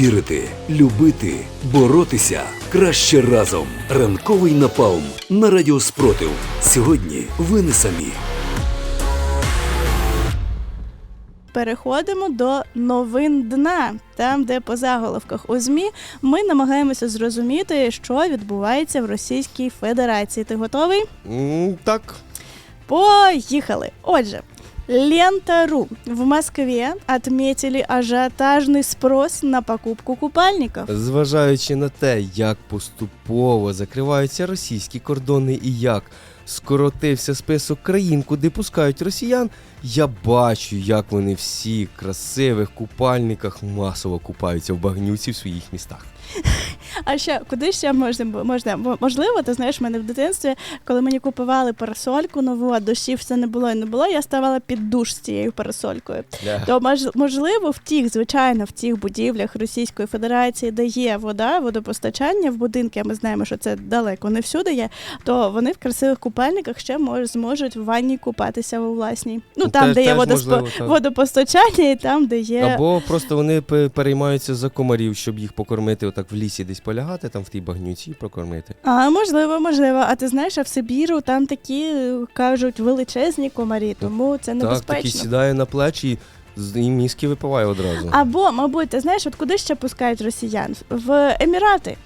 Вірити, любити, боротися краще разом. Ранковий напалм на радіо Спротив. Сьогодні ви не самі. Переходимо до новин дна, там, де по заголовках у ЗМІ ми намагаємося зрозуміти, що відбувається в Російській Федерації. Ти готовий? М, Так. Поехали! Отже, Лента.ру. В Москве отметили ажиотажный спрос на покупку купальников. Зважаючи на те, як поступово закриваються російські кордони і як скоротився список країн, куди пускають росіян, я бачу, як вони всі в красивих купальниках масово купаються в багнюці в своїх містах. А ще куди ще можна можна можливо, ти знаєш, в мене в дитинстві, коли мені купували парасольку нову, а дощів все не було і не було, я ставала під душ з цією парасолькою. То мож, можливо, в тих, звичайно, в тих будівлях Російської Федерації, де є вода, водопостачання в будинки, а ми знаємо, що це далеко не всюди є, то вони в красивих купальниках ще мож, зможуть в ванні купатися у власній. Ну там, Теж- де є теж водоспо, можливо, водопостачання, і там, де є. Або просто вони переймаються за комарів, щоб їх покормити, отак в лісі десь полягати, там в тій багнюці і прокормити. А можливо, можливо. А ти знаєш, а в Сибіру там такі е, кажуть величезні комарі, тому це Так, небезпечно. такий сідає на плечі і мізки випиває одразу. Або, мабуть, ти знаєш, от куди ще пускають росіян? В Емірати.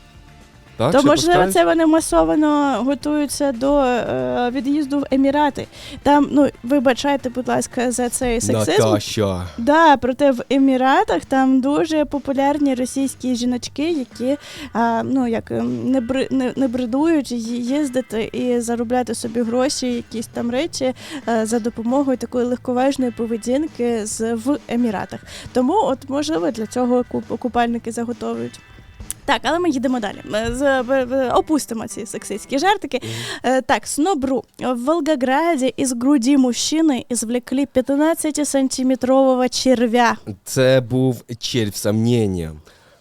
Так, То ще можливо, пускають? це вони масово готуються до е, від'їзду в Емірати. Там, ну вибачайте, будь ласка, за цей сексизм. Наташа. Да, проте в Еміратах там дуже популярні російські жіночки, які а, ну як ем, не бри, не, не бредують їздити і заробляти собі гроші, якісь там речі е, за допомогою такої легковажної поведінки з в Еміратах. Тому, от можливо, для цього куп, купальники заготовують. Так, але ми їдемо далі. Ми в- в- опустимо ці сексистські жартики. Е, Так, снобру. В Волгограді із груді мужчини извлекли 15-сантиметрового червя. Це був червь сомнення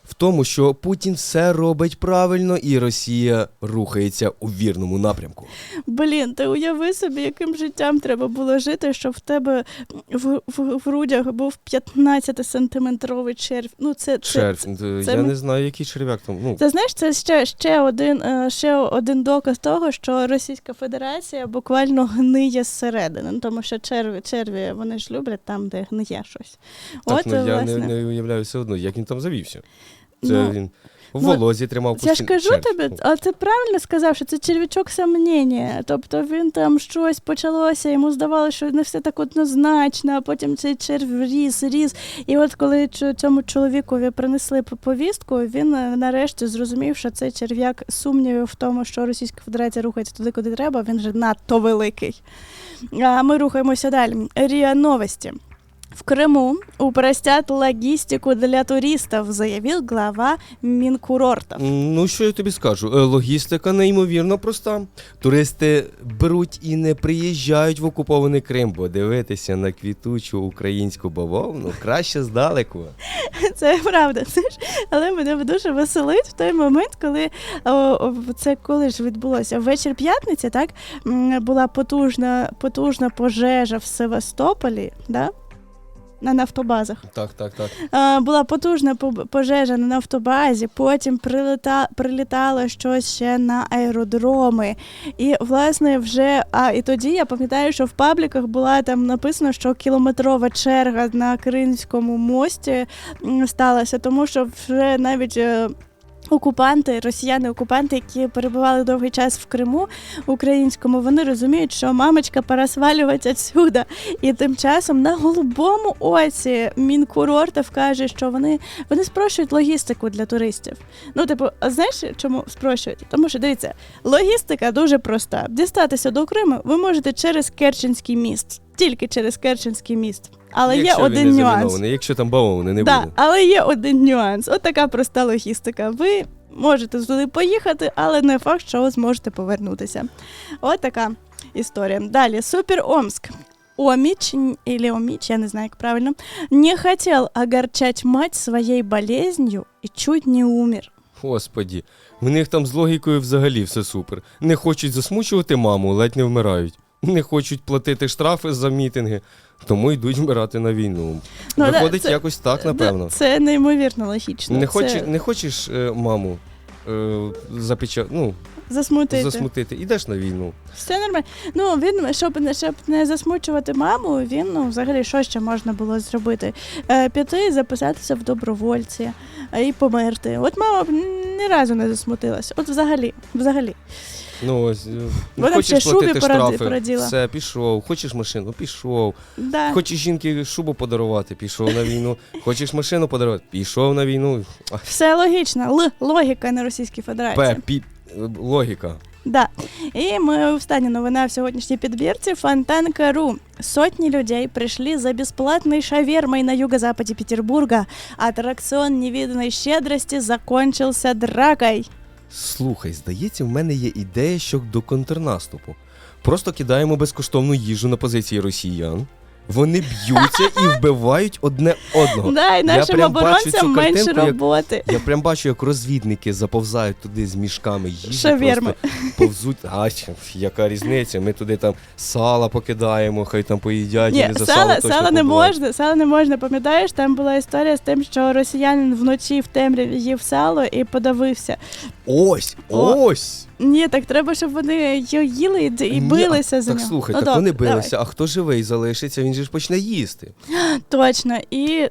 в тому, що Путін все робить правильно і Росія рухається у вірному напрямку. Блін, ти уяви собі, яким життям треба було жити, щоб в тебе в, в, в грудях був 15-сантиметровий червь. Ну, це, це, Червь. це Я ми- не знаю, який черв'як там. Ну, Це знаєш, це ще, ще, один, е, ще один доказ того, що Російська Федерація буквально гниє зсередини. Ну, Тому що черві, черві вони ж люблять там, де гниє щось. так, От, ну, я власне. не, не уявляю все одно, як він там завівся. Це Ну, він в ну, волозі тримав Я ж кажу червь. тобі, а ти правильно сказав, що це черв'ячок сомнення. Тобто він там щось почалося, йому здавалося, що не все так однозначно, а потім цей червь ріс, ріс. І от коли цьому чоловікові принесли повістку, він е, нарешті зрозумів, що цей черв'як сумнівів в тому, що Російська Федерація рухається туди, куди треба, він же надто великий. А ми рухаємося далі. Ріа новості. В Крыму упростят логистику для туристов, заявил глава Минкурортов. Ну, що я тобі скажу? Е, Логістика неймовірно проста. Туристи беруть і не приїжджають в окупований Крим, бо дивитися на квітучу українську бавовну краще здалеку. Це правда. Це ж, але мене дуже веселить в той момент, коли о, це коли ж відбулося вечір п'ятниці, так була потужна, потужна пожежа в Севастополі, да? На нафтобазах. Так, так, так. Е, була потужна пожежа на нафтобазі, потім прилета, прилітало щось ще на аеродроми. І, власне, вже. А і тоді я пам'ятаю, що в пабліках була там написано, що кілометрова черга на Кримському мості сталася, тому що вже навіть. Окупанти, росіяни-окупанти, які перебували довгий час в Криму українському, вони розуміють, що мамочка пора свалювати відсюди. І тим часом на голубому оці Мінкурортов каже, що вони, вони спрощують логістику для туристів. Ну, типу, а знаєш, чому спрощують? Тому що дивіться, логістика дуже проста. Дістатися до Криму ви можете через Керченський міст, тільки через Керченський міст. Але якщо є він один не нюанс. якщо там бавовни не Да, буде. але є один нюанс. От така проста логістика. Ви можете туди поїхати, але не факт, що ви зможете повернутися. От така історія. Далі, Супер Омск. Омич, или Омич, я не знаю, як правильно, не хотел огорчать мать своей болезнью и чуть не умер. Господі, в них там з логікою взагалі все супер. Не хочуть засмучувати маму, ледь не вмирають. Не хочуть платити штрафи за мітинги. тому йдуть вмирати на війну. Ну, Виходить це- якось так, напевно. Це неймовірно логічно. Не, Це хочеш, не хочеш е, маму е, запеча... ну, засмутити. засмутити, ідеш на війну. Все нормально. Ну він щоб не щоб не засмучувати маму, він ну взагалі що ще можна було зробити? Е, піти, записатися в добровольці е, і померти. От мама б ні разу не засмутилась. От взагалі, взагалі. Ну, ось, е, Вона хочеш ще шубі платити поради- штрафи, пораділа. все, пішов. Хочеш машину, пішов. Да. Хочеш жінки шубу подарувати, пішов на війну. Хочеш машину подарувати, пішов на війну. Все логічно. Л логіка на Російській Федерації. П, пі, логіка. Да. І ми остання новина в сьогоднішній підбірці Фонтанка.ру. Сотни людей пришли за бесплатной шавермой на юго-западе Петербурга. Аттракцион невиданной щедрости закончился дракой. Слухай, здається, в мене є ідея щодо контрнаступу. Просто кидаємо безкоштовну їжу на позиції росіян. Вони б'ються і вбивають одне одного. Да, і нашим прям бачу оборонцям менше картинку, як- роботи. Я прям бачу, як розвідники заповзають туди з мішками їжі. Шаверми. просто Повзуть. А, яка різниця? Ми туди там сала покидаємо, хай там поїдять, і Ні, ми за сало, сало точно сало не можна, сало не можна. Пам'ятаєш, там була історія з тим, що росіянин вночі в темряві їв сало і подавився. Ось! О, Ось! Ні, так треба, щоб вони його їли і, і Ні, билися за Так нього. слухай, Ну, так добре, вони давай. билися, а хто живий залишиться, він же ж почне їсти. Точно. І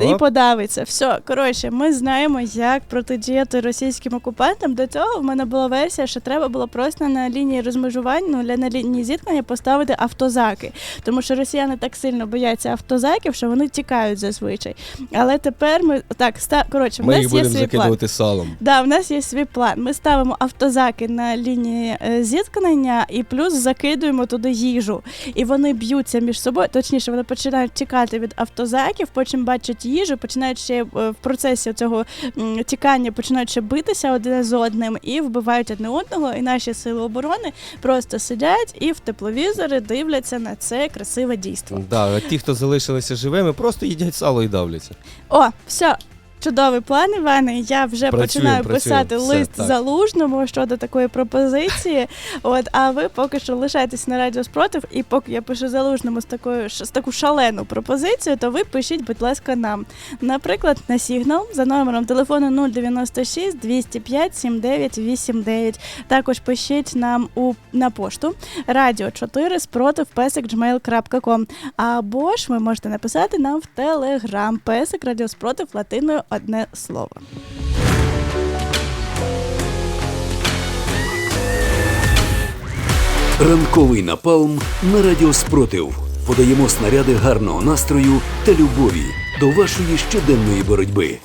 І подавиться. Все, коротше, ми знаємо, як протидіяти російським окупантам. До цього в мене була версія, що треба було просто на лінії розмежування, ну для на лінії зіткнення поставити автозаки. Тому що росіяни так сильно бояться автозаків, що вони тікають зазвичай. Але тепер ми так ста коротше, в Ми нас їх є будемо свій план. закидувати салом. Да, в нас є свій план. Ми ставимо автозаки на лінії е, зіткнення і плюс закидуємо туди їжу. І вони б'ються між собою. Точніше, вони починають тікати від автозаків, потім бачать їжу, починають ще е, в процесі цього тікання, починають ще битися один з одним і вбивають одне одного. І наші сили оборони просто сидять і в тепловізори дивляться на це красиве дійство. Да, а ті, хто залишилися живими, просто їдять сало і давляться. О, все. Чудовий план, Іване. Я вже Працюємо, починаю працюємо. писати Все, лист так. залужному щодо такої пропозиції. От, а ви поки що лишайтесь на радіо спротив, і поки я пишу залужному з такою з таку шалену пропозицію, то ви пишіть, будь ласка, нам. Наприклад, на сигнал за номером телефону 096 205 7989. Також пишіть нам у на пошту радіо 4 спротив песик gmail.com. Або ж ви можете написати нам в телеграм песик радіо спротив латиною одне слово. Ранковий напалм на радіо Спротив. Подаємо снаряди гарного настрою та любові до вашої щоденної боротьби.